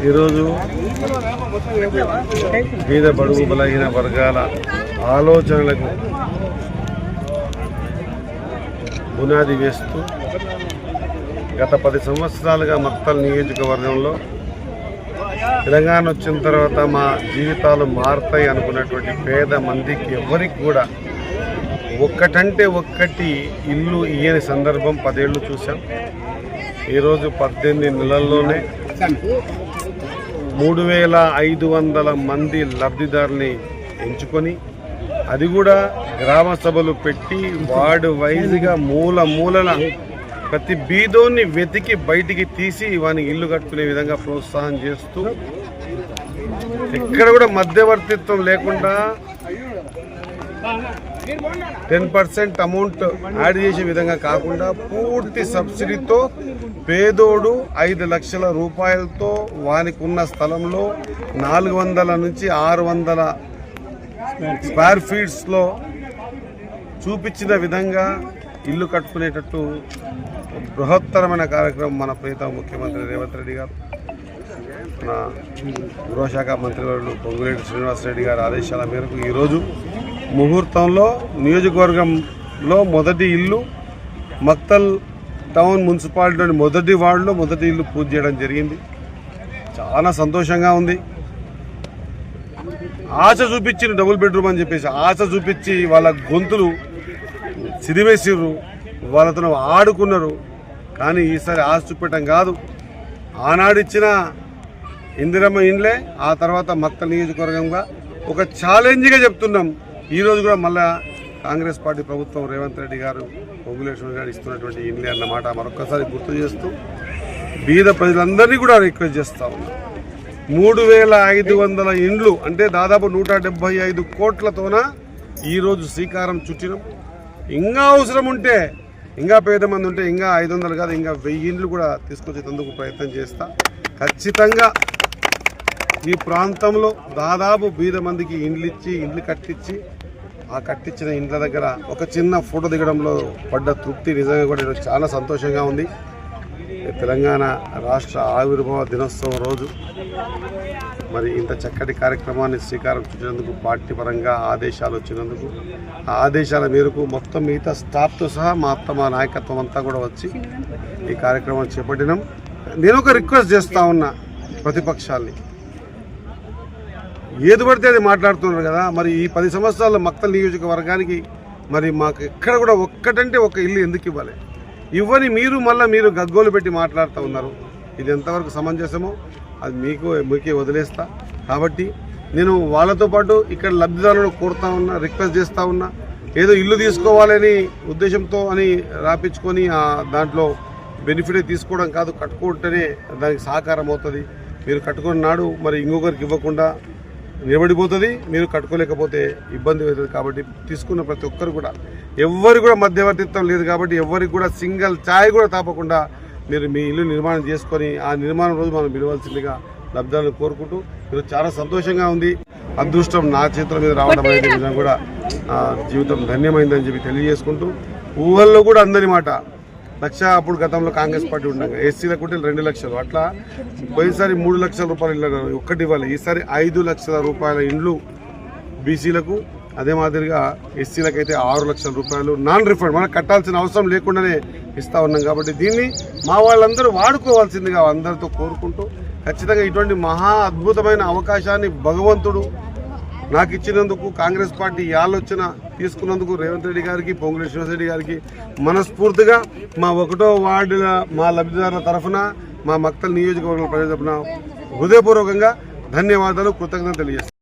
ఈరోజు బీద బడుగు బలహీన వర్గాల ఆలోచనలకు బునాది వేస్తూ గత పది సంవత్సరాలుగా మక్తల్ నియోజకవర్గంలో తెలంగాణ వచ్చిన తర్వాత మా జీవితాలు మారుతాయి అనుకున్నటువంటి పేద మందికి ఎవరికి కూడా ఒక్కటంటే ఒక్కటి ఇల్లు ఇయ్యని సందర్భం పదేళ్ళు చూసాం ఈరోజు పద్దెనిమిది నెలల్లోనే మూడు వేల ఐదు వందల మంది లబ్ధిదారుని ఎంచుకొని అది కూడా గ్రామ సభలు పెట్టి వార్డు వైజ్గా మూల మూలన ప్రతి బీదోన్ని వెతికి బయటికి తీసి వానికి ఇల్లు కట్టుకునే విధంగా ప్రోత్సాహం చేస్తూ ఎక్కడ కూడా మధ్యవర్తిత్వం లేకుండా టెన్ పర్సెంట్ అమౌంట్ యాడ్ చేసే విధంగా కాకుండా పూర్తి సబ్సిడీతో పేదోడు ఐదు లక్షల రూపాయలతో వానికి ఉన్న స్థలంలో నాలుగు వందల నుంచి ఆరు వందల స్క్వేర్ ఫీట్స్లో చూపించిన విధంగా ఇల్లు కట్టుకునేటట్టు బృహత్తరమైన కార్యక్రమం మన ప్రీత ముఖ్యమంత్రి రేవంత్ రెడ్డి గారు మన గృహశాఖ మంత్రివర్యులు పొంగులేటి శ్రీనివాసరెడ్డి గారి ఆదేశాల మేరకు ఈరోజు ముహూర్తంలో నియోజకవర్గంలో మొదటి ఇల్లు మక్తల్ టౌన్ మున్సిపాలిటీలోని మొదటి వార్డులో మొదటి ఇల్లు పూజ చేయడం జరిగింది. చాలా సంతోషంగా ఉంది. ఆశ చూపించిన డబుల్ బెడ్రూమ్ అని చెప్పేసి ఆశ చూపించి వాళ్ళ గొంతులు సిరివేసిర్రు వాళ్ళతో ఆడుకున్నారు. కానీ ఈసారి ఆశ చూపెట్టడం కాదు. ఆనాడిచ్చిన ఇందిరమ్మ ఇండ్లే ఆ తర్వాత మక్త నియోజకవర్గంగా ఒక ఛాలెంజ్గా చెప్తున్నాం. ఈరోజు కూడా మళ్ళా కాంగ్రెస్ పార్టీ ప్రభుత్వం రేవంత్ రెడ్డి గారు పొంగులేశ్వర గారు ఇస్తున్నటువంటి ఇండ్లే అన్నమాట మరొకసారి గుర్తు చేస్తూ బీద ప్రజలందరినీ కూడా రిక్వెస్ట్ చేస్తా ఉన్నాం. మూడు వేల ఐదు వందల ఇండ్లు అంటే దాదాపు నూట డెబ్బై ఐదు కోట్లతోన ఈరోజు శ్రీకారం చుట్టినాం. ఇంకా అవసరం ఉంటే ఇంకా పేద మంది ఉంటే ఇంకా ఐదు వందలు కాదు ఇంకా వెయ్యి ఇండ్లు కూడా తీసుకొచ్చేందుకు ప్రయత్నం చేస్తా. ఖచ్చితంగా ఈ ప్రాంతంలో దాదాపు బీద మందికి ఇండ్లు ఇచ్చి ఇండ్లు కట్టించి ఆ కట్టించిన ఇండ్ల దగ్గర ఒక చిన్న ఫోటో దిగడంలో పడ్డ తృప్తి నిజంగా కూడా ఈరోజు చాలా సంతోషంగా ఉంది. తెలంగాణ రాష్ట్ర ఆవిర్భావ దినోత్సవం రోజు మరి ఇంత చక్కటి కార్యక్రమాన్ని శ్రీకారం చుట్టినందుకు పార్టీ పరంగా ఆదేశాలు వచ్చినందుకు ఆ ఆదేశాల మేరకు మొత్తం మిగతా స్టాఫ్తో సహా మా అత్త మా నాయకత్వం అంతా కూడా వచ్చి ఈ కార్యక్రమం చేపట్టినాం. నేను ఒక రిక్వెస్ట్ చేస్తూ ఉన్నా ప్రతిపక్షాల్ని. ఏది పడితే అది మాట్లాడుతున్నారు కదా. మరి ఈ పది సంవత్సరాల మక్తల్ నియోజకవర్గానికి మరి మాకు ఎక్కడ కూడా ఒక్కటంటే ఒక ఇల్లు ఎందుకు ఇవ్వాలి? ఇవ్వని మీరు మళ్ళీ మీరు గగ్గోలు పెట్టి మాట్లాడుతూ ఉన్నారు. ఇది ఎంతవరకు సమంజసమో అది మీకు మీకే వదిలేస్తా. కాబట్టి నేను వాళ్ళతో పాటు ఇక్కడ లబ్ధిదారులను కోరుతా ఉన్నా రిక్వెస్ట్ చేస్తూ ఉన్నా. ఏదో ఇల్లు తీసుకోవాలని ఉద్దేశంతో అని రాపించుకొని దాంట్లో బెనిఫిట్ తీసుకోవడం కాదు కట్టుకుంటేనే దానికి సహకారం అవుతుంది. మీరు కట్టుకున్న నాడు మరి ఇంకొకరికి ఇవ్వకుండా నిలబడిపోతుంది మీరు కట్టుకోలేకపోతే ఇబ్బంది అవుతుంది కాబట్టి తీసుకున్న ప్రతి ఒక్కరు కూడా ఎవ్వరు కూడా మధ్యవర్తిత్వం లేదు కాబట్టి ఎవరికి కూడా సింగిల్ ఛాయ్ కూడా తాపకుండా మీరు మీ ఇల్లు నిర్మాణం చేసుకొని ఆ నిర్మాణం రోజు మనం పిలవాల్సిందిగా లబ్ధాలను కోరుకుంటూ మీరు చాలా సంతోషంగా ఉంది. అదృష్టం నా చేతుల మీద రావడం అనేది కూడా జీవితం ధన్యమైందని చెప్పి తెలియజేసుకుంటూ ఊహల్లో కూడా అందరి మాట లక్ష అప్పుడు గతంలో కాంగ్రెస్ పార్టీ ఉండగా. ఎస్సీలకు ఉంటే రెండు లక్షలు. అట్లా పోయినసారి మూడు లక్షల రూపాయలు ఇల్లు ఒక్కటి ఇవ్వాలి. ఈసారి ఐదు లక్షల రూపాయల ఇండ్లు బీసీలకు అదే మాదిరిగా ఎస్సీలకు అయితే ఆరు లక్షల రూపాయలు నాన్ రిఫండ్. మనకు కట్టాల్సిన అవసరం లేకుండానే ఇస్తా ఉన్నాం కాబట్టి దీన్ని మా వాళ్ళందరూ వాడుకోవాల్సిందిగా అందరితో కోరుకుంటూ ఖచ్చితంగా ఇటువంటి మహా అద్భుతమైన అవకాశాన్ని భగవంతుడు నాకు ఇచ్చినందుకు కాంగ్రెస్ పార్టీ ఆలోచన తీసుకున్నందుకు రేవంత్ రెడ్డి గారికి పొంగులేటి శ్రీనివాసరెడ్డి గారికి మనస్ఫూర్తిగా మా ఒకటో వార్డుల మా లబ్ధిదారుల తరఫున మా మక్తల నియోజకవర్గం ప్రజల తరఫున హృదయపూర్వకంగా ధన్యవాదాలు కృతజ్ఞతలు తెలియజేస్తాను